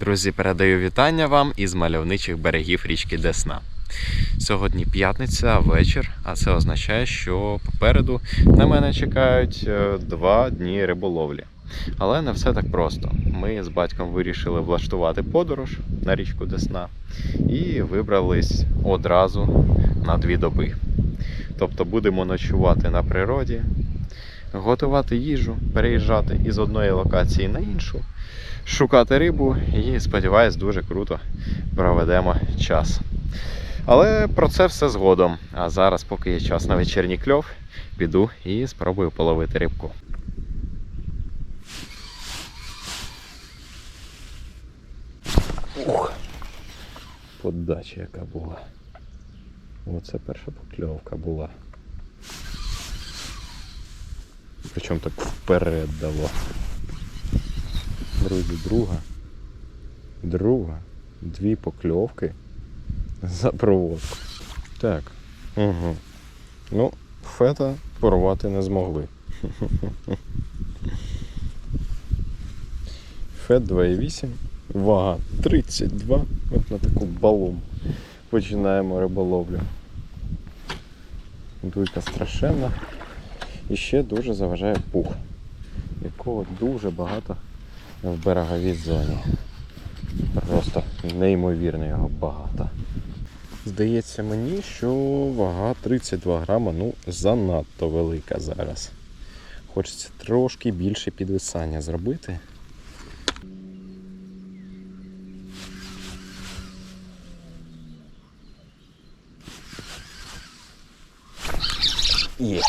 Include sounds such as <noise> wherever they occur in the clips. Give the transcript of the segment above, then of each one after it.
Друзі, передаю вітання вам із мальовничих берегів річки Десна. Сьогодні п'ятниця, вечір, а це означає, що попереду на мене чекають е, два дні риболовлі. Але не все так просто. Ми з батьком вирішили влаштувати подорож на річку Десна і вибрались одразу на дві доби. Тобто будемо ночувати на природі, готувати їжу, переїжджати із одної локації на іншу, шукати рибу і, сподіваюсь, дуже круто проведемо час. Але про це все згодом. А зараз, поки є час на вечірній кльов, піду і спробую половити рибку. Ух, подача яка була. Оце перша покльовка була. Причому так вперед дало. Друзі, друга. Друга. Дві покльовки за проводку. Так. Угу. Ну, фета порвати не змогли. Фет 2,8, вага 32. От на таку балу починаємо риболовлю. Дуйка страшенна. І ще дуже заважає пух, якого дуже багато в береговій зоні. Просто неймовірно його багато. Здається мені, що вага 32 грама ну, занадто велика зараз. Хочеться трошки більше підвисання зробити. Є.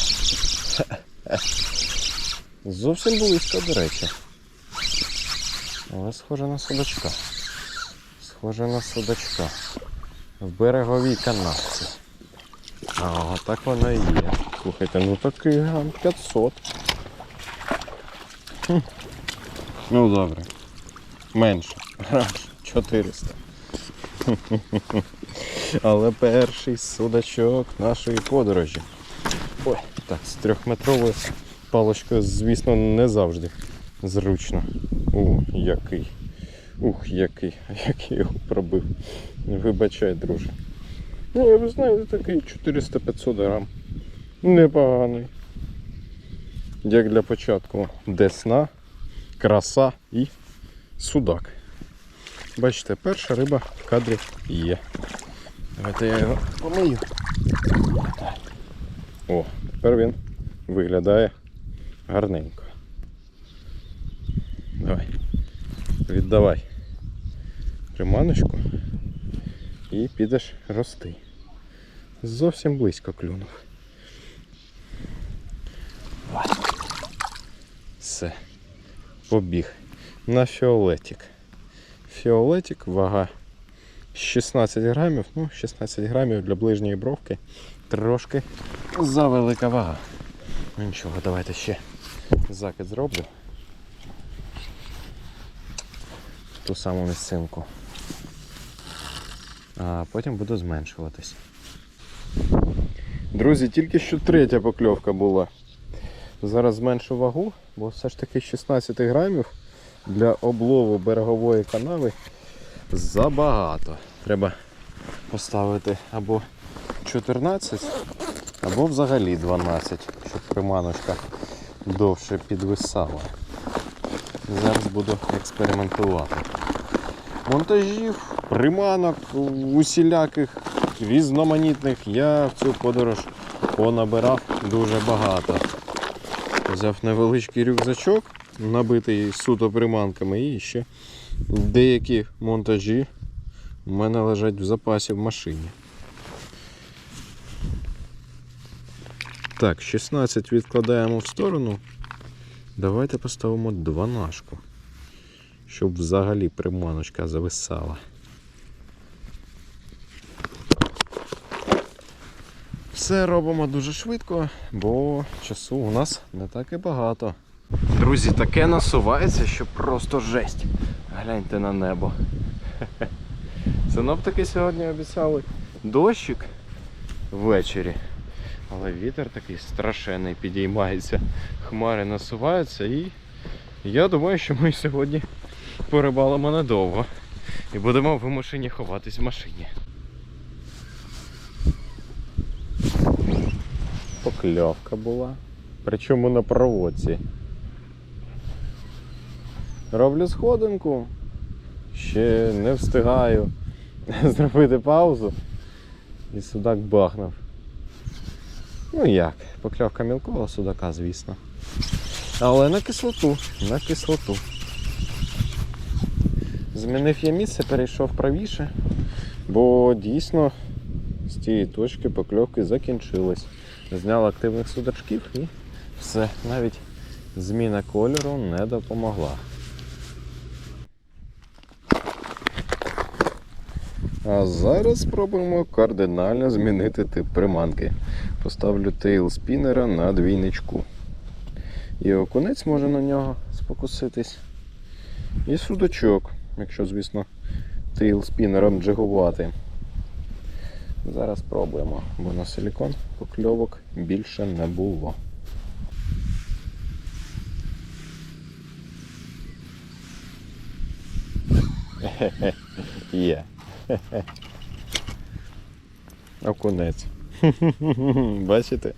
<laughs> Зовсім близько, до речі. Але схоже на судачка. Схоже на судачка. В береговій канавці. А, так воно і є. Слухайте, ну такий грам 500. Хм. Ну добре. Менше. Грам 400. <laughs> Але перший судачок нашої подорожі. Ой, так, з трьохметровою паличкою, звісно, не завжди зручно. У, який. Ух, який, <laughs> який його пробив. Вибачай, друже. Ну, я ви знаєте, такий 400-500 грам. Непоганий. Як для початку десна, краса і судак. Бачите, перша риба в кадрі є. Давайте я його помию. О, тепер він виглядає гарненько. Давай. Віддавай приманочку і підеш рости. Зовсім близько клюнув. Все. Побіг. На фіолетик. Фіолетик, вага 16 грамів. Ну, 16 грамів для ближньої бровки. Трошки завелика вага. Ну нічого, давайте ще закид зроблю. Ту саму місцинку. А потім буду зменшуватись. Друзі, тільки що третя покльовка була. Зараз зменшу вагу, бо все ж таки 16 грамів для облову берегової канави забагато. Треба поставити або 14, або взагалі 12, щоб приманочка довше підвисала. Зараз буду експериментувати. Монтажів, приманок, усіляких різноманітних я в цю подорож понабирав дуже багато. Взяв невеличкий рюкзачок, набитий суто приманками, і ще деякі монтажі у мене лежать в запасі в машині. Так, 16 відкладаємо в сторону. Давайте поставимо дванашку, щоб взагалі приманочка зависала. Все робимо дуже швидко, бо часу у нас не так і багато. Друзі, таке насувається, що просто жесть. Гляньте на небо. <laughs> Синоптики сьогодні обіцяли дощик ввечері. Але вітер такий страшенний підіймається. Хмари насуваються і я думаю, що ми сьогодні порибалимо недовго. І будемо вимушені ховатись в машині. Покльовка була. Причому на проводці. Роблю сходинку. Ще не встигаю <laughs> зробити паузу. І судак бахнув. Ну як, покльовка мілкого судака, звісно. Але на кислоту, на кислоту. Змінив я місце, перейшов правіше, бо дійсно з тієї точки покльовки закінчились. Зняв активних судачків і все, навіть зміна кольору не допомогла. А зараз спробуємо кардинально змінити тип приманки. Поставлю тейл спінера на двійничку. І окунець може на нього спокуситись. І судочок, якщо, звісно, тейл спінером джигувати. Зараз спробуємо, бо на силікон покльовок більше не було. Є. Окунець. Бачите?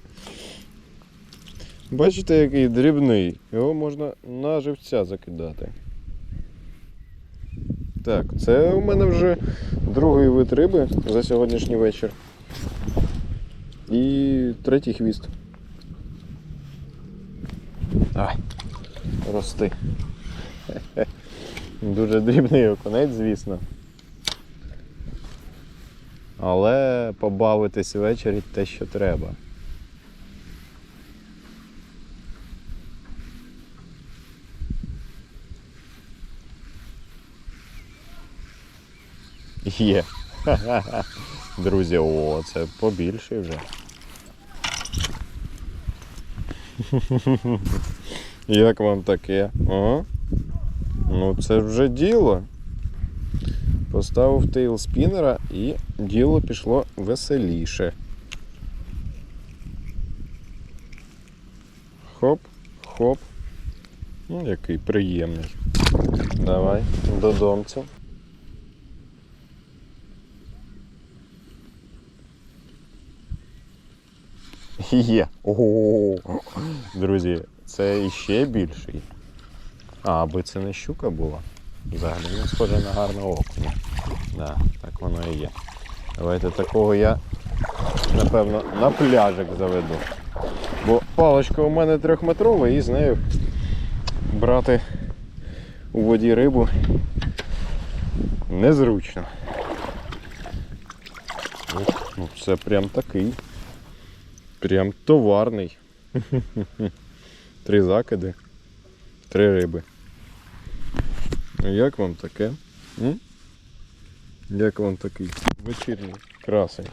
Бачите, який дрібний. Його можна на живця закидати. Так, це у мене вже другий вид риби за сьогоднішній вечір. І третій хвіст. Давай, рости. Дуже дрібний окунець, звісно. Але побавитись ввечері те, що треба. Є. <laughs> Друзі, о, це побільше вже. <laughs> Як вам таке? О? Ну це вже діло. Поставив тейл спінера і діло пішло веселіше. Хоп, хоп. Ну, який приємний. Давай, додомцю. Є. Ого. Друзі, це іще більший. А, аби це не щука була. Взагалі він схоже на гарне окуня. Да, так воно і є. Давайте такого я, напевно, на пляжик заведу. Бо паличка у мене трьохметрова і з нею брати у воді рибу незручно. Ну це прям такий. Прям товарний. <laughs> Три закиди, три риби. Як вам таке? Як вам такий вечірній красень?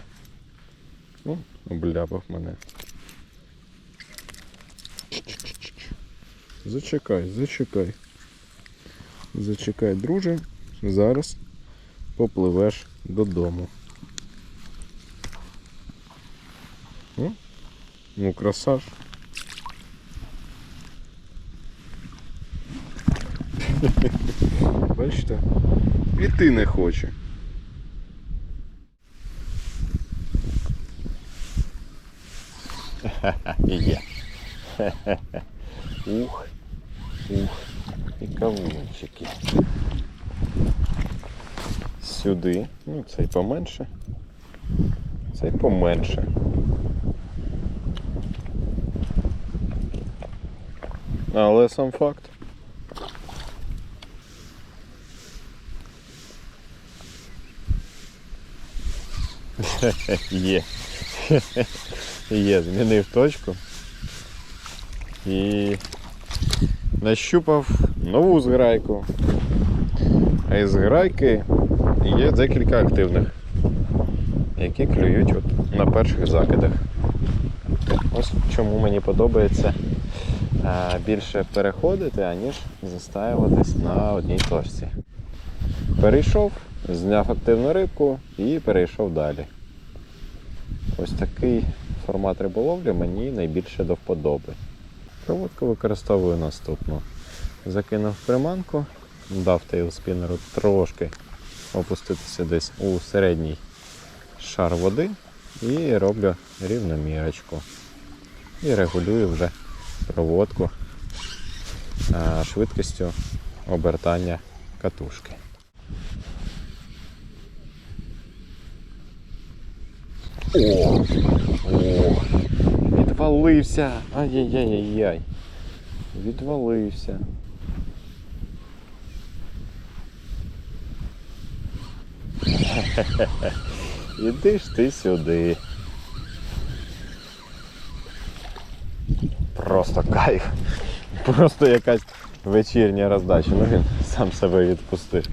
Обляпав мене. Зачекай, зачекай. Зачекай, друже. Зараз попливеш додому. Ну, ну красаж. <laughs> Бачите? І ти не хоче. <laughs> Є. Ух, ух, і кавунчики. Сюди. Ну, цей поменше. Цей поменше. Але сам факт. <laughs> Є. Є, змінив точку. І нащупав нову зграйку. А із зграйки є декілька активних, які клюють от на перших закидах. Ось чому мені подобається більше переходити, аніж застаюватись на одній точці. Перейшов, зняв активну рибку і перейшов далі. Ось такий формат риболовлі мені найбільше до вподоби. Проводку використовую наступну. Закинув приманку дав тейлспінеру трошки опуститися десь у середній шар води і роблю рівномірочку. І регулюю вже проводку швидкістю обертання катушки. О! О! Відвалився! Ай-яй-яй-яй! Відвалився. <laughs> Іди ж ти сюди. Просто кайф. Просто якась вечірня роздача. Ну він сам себе відпустив.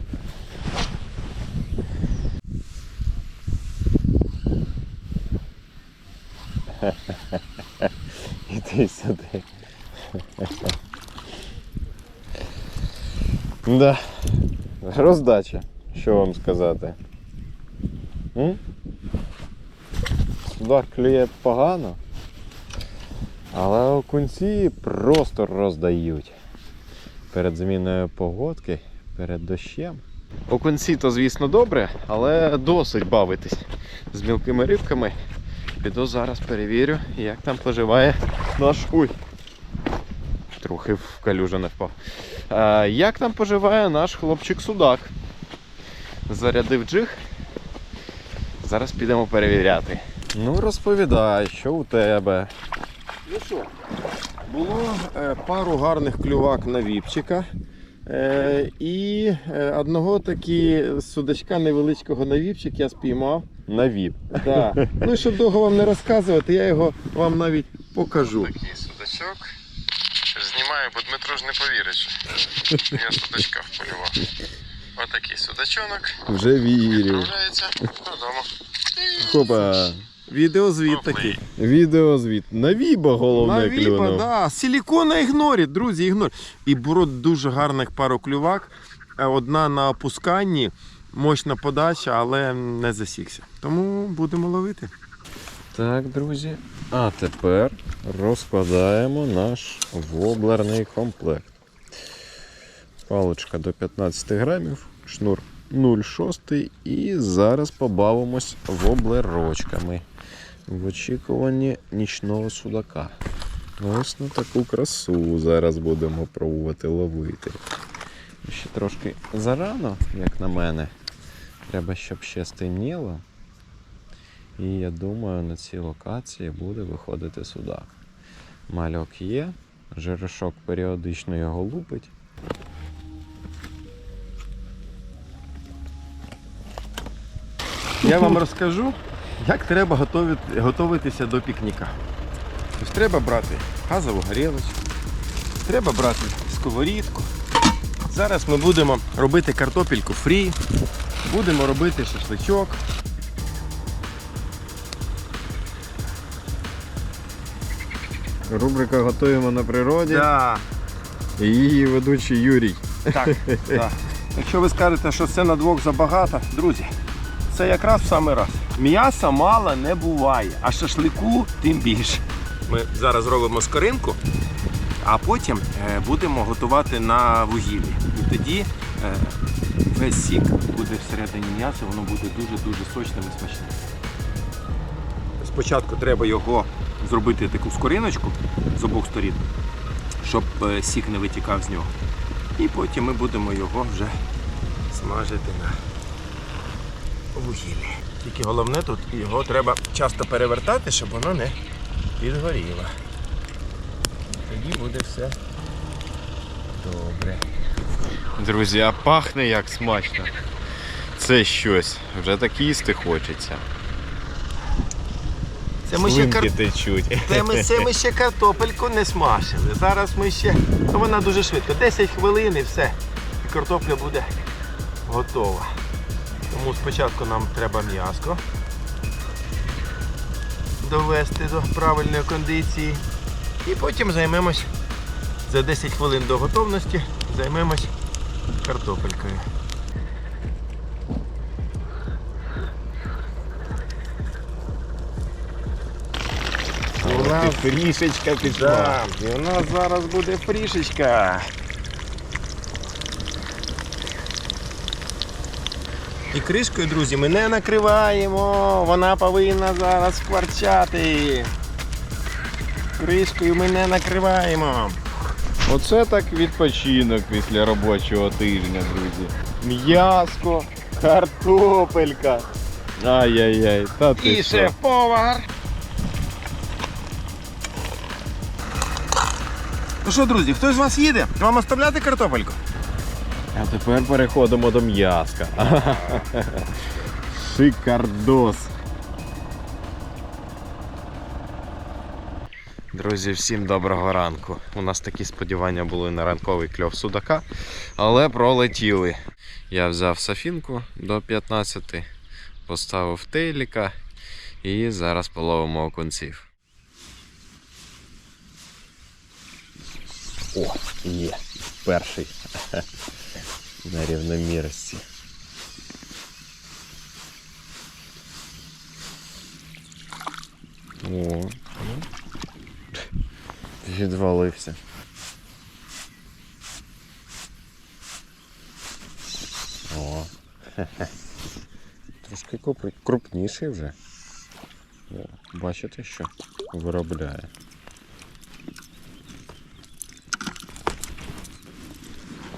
<laughs> Іди сюди. <laughs> Да. Роздача. Що вам сказати? М? Судак клює погано. Але окунці просто роздають. Перед зміною погодки, перед дощем. Окунці то, звісно, добре, але досить бавитись з мілкими рибками. Піду зараз перевірю, як там поживає наш. Ой! Трохи в калюжу не впав. А, як там поживає наш хлопчик-судак? Зарядив джиг. Зараз підемо перевіряти. Ну, розповідай, що у тебе. Ну що, було е, пару гарних клювак на віпчика. Е, і е, одного таки судачка невеличкого на віпчик я спіймав. На віп. Да. Ну і щоб довго вам не розказувати, я його вам навіть покажу. Такий судачок. Знімаю, бо Дмитро ж не повірить, що я судачка вполював. Отакий судачонок. Вже вірю. Відправляється додому. Хопа. Відеозвіт такий. Відеозвіт. На віба головне На віпа, клюнув. да. Силікона ігнорить, друзі, ігнорить. І було дуже гарних пару клювак. Е, Одна на опусканні, мощна подача, але не засікся. Тому будемо ловити. Так, друзі. А тепер розкладаємо наш воблерний комплект. Паличка до 15 грамів, шнур 0,6 і зараз побавимось воблерочками в очікуванні нічного судака. Ось на таку красу зараз будемо пробувати ловити. Ще трошки зарано, як на мене. Треба, щоб ще стемніло. І я думаю, на цій локації буде виходити судак. Мальок є, жирошок періодично його лупить. Я вам розкажу, як треба готуватися до пікніка. Тобто треба брати газову горілочку, треба брати сковорідку. Зараз ми будемо робити картопельку фрі, будемо робити шашличок. Рубрика Готуємо на природі. Да, І її ведучий Юрій. так, так. <laughs> Якщо ви скажете, що це на двох забагато, друзі, це якраз в самий раз. М'яса мало не буває, а шашлику тим більше. Ми зараз робимо скоринку, а потім е, будемо готувати на вугіллі. І тоді е, весь сік буде всередині м'яса, воно буде дуже-дуже сочним і смачним. Спочатку треба його зробити таку скориночку з обох сторін, щоб е, сік не витікав з нього. І потім ми будемо його вже смажити на вугіллі. Тільки головне тут його треба часто перевертати, щоб воно не підгоріло. Тоді буде все добре. Друзі, а пахне як смачно. Це щось. Вже так їсти хочеться. Це ми, ще кар... течуть. це, ми, це ми ще картопельку не смажили. Зараз ми ще. Ну, вона дуже швидко. 10 хвилин і все. І картопля буде готова. Тому спочатку нам треба м'яско довести до правильної кондиції. І потім займемось за 10 хвилин до готовності, займемось картопелькою. У нас фрішечка Да, і у нас зараз буде фрішечка. І кришкою, друзі, ми не накриваємо. Вона повинна зараз скворчати. Кришкою ми не накриваємо. Оце так відпочинок після робочого тижня, друзі. М'яско, картопелька. Ай-яй-яй, та ти І що? шеф-повар. Ну що, друзі, хтось з вас їде? Вам оставляти картопельку? Тепер переходимо до м'яска. <laughs> Шикардос. Друзі, всім доброго ранку. У нас такі сподівання були на ранковий кльов судака, але пролетіли. Я взяв сафінку до 15, поставив тейліка і зараз половимо окунців. О, є, перший на рівномірості. О, ну. відвалився. О, трошки круп- крупніший вже. О, бачите, що виробляє.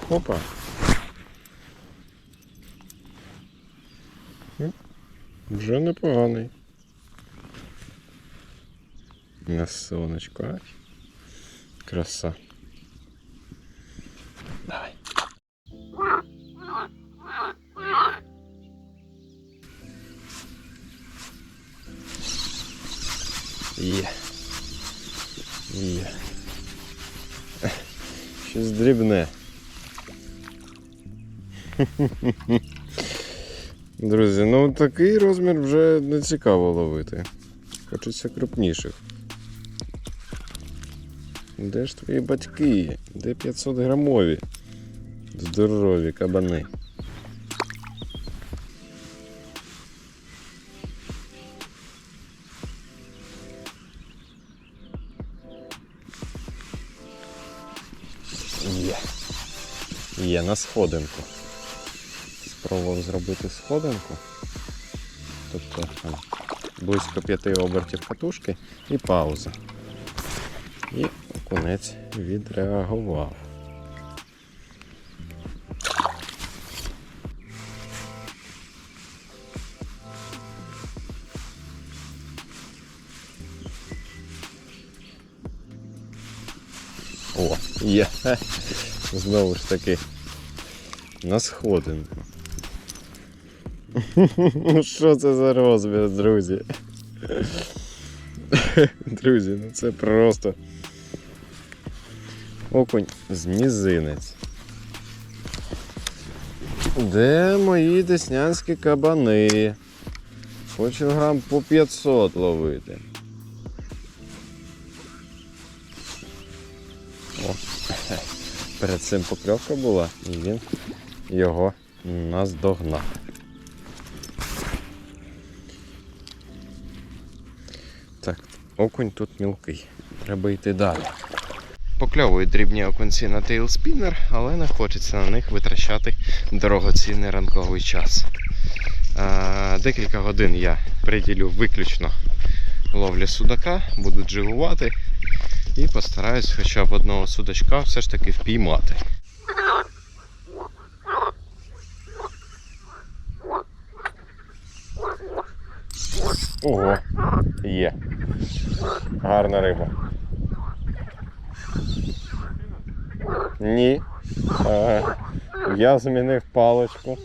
Опа. Вже непоганий. На сонечко. ай. Краса. Давай. Є. Є. Щось дрібне. <laughs> Друзі, ну такий розмір вже не цікаво ловити. Хочеться крупніших. Де ж твої батьки? Де 500 грамові? Здорові кабани. Є. Є на сходинку. Спробував зробити сходинку. Тобто там, близько п'яти обертів катушки і пауза. І окунець відреагував. О, є. <laughs> Знову ж таки. На сходинку. <laughs> Що це за розмір, друзі? <laughs> Друзі, ну це просто окунь з мізинець. Де мої деснянські кабани? Хочу грам по 500 ловити. О, <laughs> перед цим покльовка була, і він його наздогнав. Окунь тут мілкий. Треба йти далі. Покльовують дрібні окунці на тейлспінер, але не хочеться на них витрачати дорогоцінний ранковий час. Декілька годин я приділю виключно ловлі судака, буду джигувати і постараюсь хоча б одного судачка все ж таки впіймати. Ого, є. Гарна риба. Ні. Е, я змінив паличку.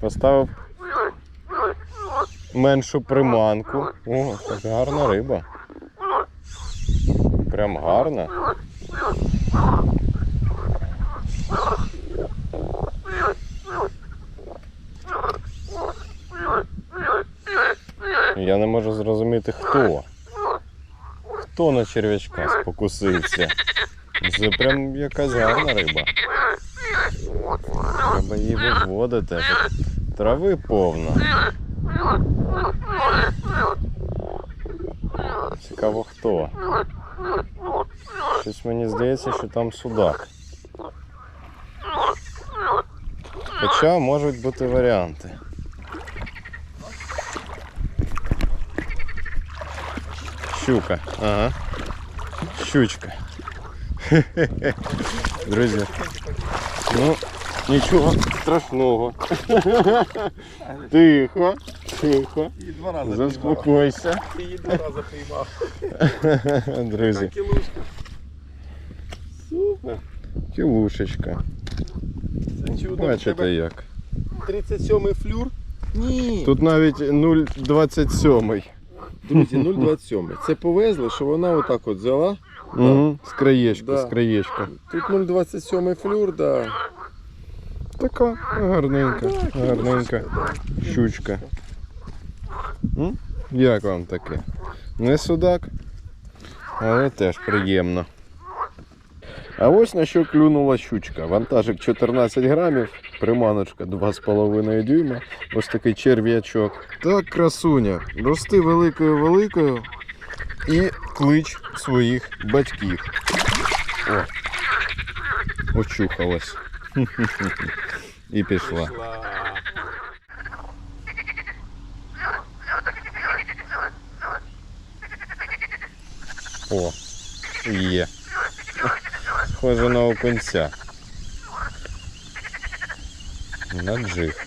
Поставив меншу приманку. О, так гарна риба. Прям гарна. Я не можу зрозуміти хто. Хто на черв'ячка спокусився. Це прям якась гарна риба. Треба її виводити. Трави повно. Цікаво хто. Щось мені здається, що там судак. Хоча можуть бути варіанти. Щука. Ага. Щучка. <laughs> Друзі. Ну, нічого страшного. <laughs> Тихо, тихо. Її два рази Заспокойся. Її два рази піймав. <laughs> Друзі. Супер. кілушечка. Бачите як. 37 флюр. Ні. Тут навіть 0,27. Друзі, <laughs> 0,27. Це повезли, що вона отак от взяла. Угу. З краєчка, Да. з краєчка. Тут 0,27 флюр, да. Така гарненька, гарненька щучка. М? Як вам таке? Не судак, але теж приємно. А ось на що клюнула щучка. Вантажик 14 грамів, приманочка 2,5 дюйма. Ось такий черв'ячок. Так, красуня. Рости великою-великою і клич своїх батьків. О, очухалась. <laughs> І пішла. О, є. Схоже на окунця. Наджив.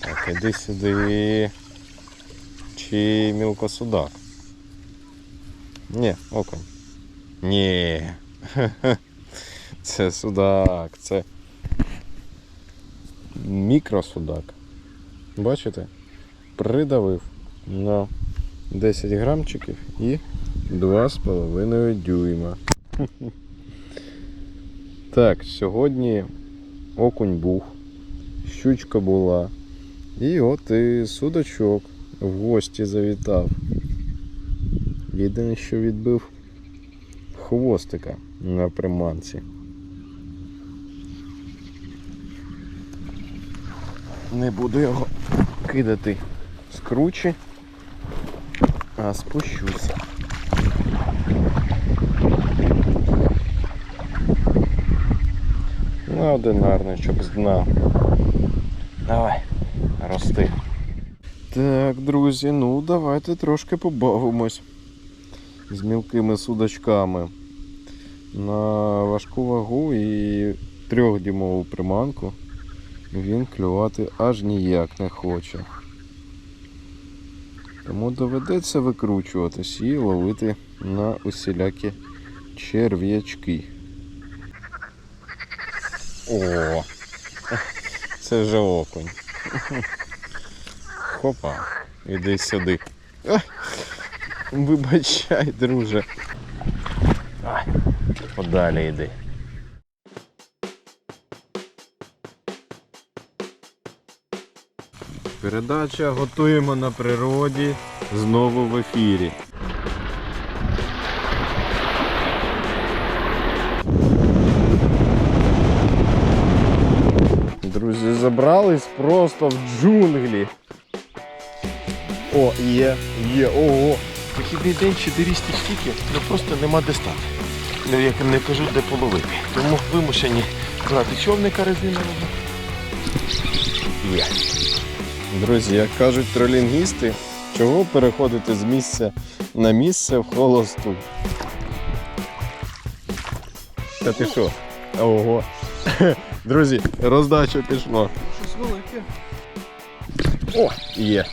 Так, іди сюди. Чи мілкосудак? Ні, окунь. Ні. <laughs> Це судак, це мікросудак. Бачите? Придавив на 10 грамчиків і 2,5 дюйма. <laughs> Так, сьогодні окунь був, щучка була. І от і судачок в гості завітав. Єдине, що відбив хвостика на приманці. Не буду його кидати з кручі, а спущусь. На одинарничок з дна. Давай, рости. Так, друзі, ну давайте трошки побавимось з мілкими судачками. На важку вагу і трьохдюймову приманку він клювати аж ніяк не хоче. Тому доведеться викручуватись і ловити на усілякі черв'ячки. О! Це вже окунь. Хопа, іди сюди. Вибачай, друже. Подалі йди. Передача готуємо на природі знову в ефірі. Друзі, забрались просто в джунглі. О, є, є, ого. Вихідний день чотирісті стільки, ну просто нема де стати. Ну, як не кажу, де половити. Тому вимушені брати човника резинового. Є. Друзі, як кажуть тролінгісти, чого переходити з місця на місце в холосту? Та ти що? Ого. Друзі, роздача пішла. Щось велике. О, є.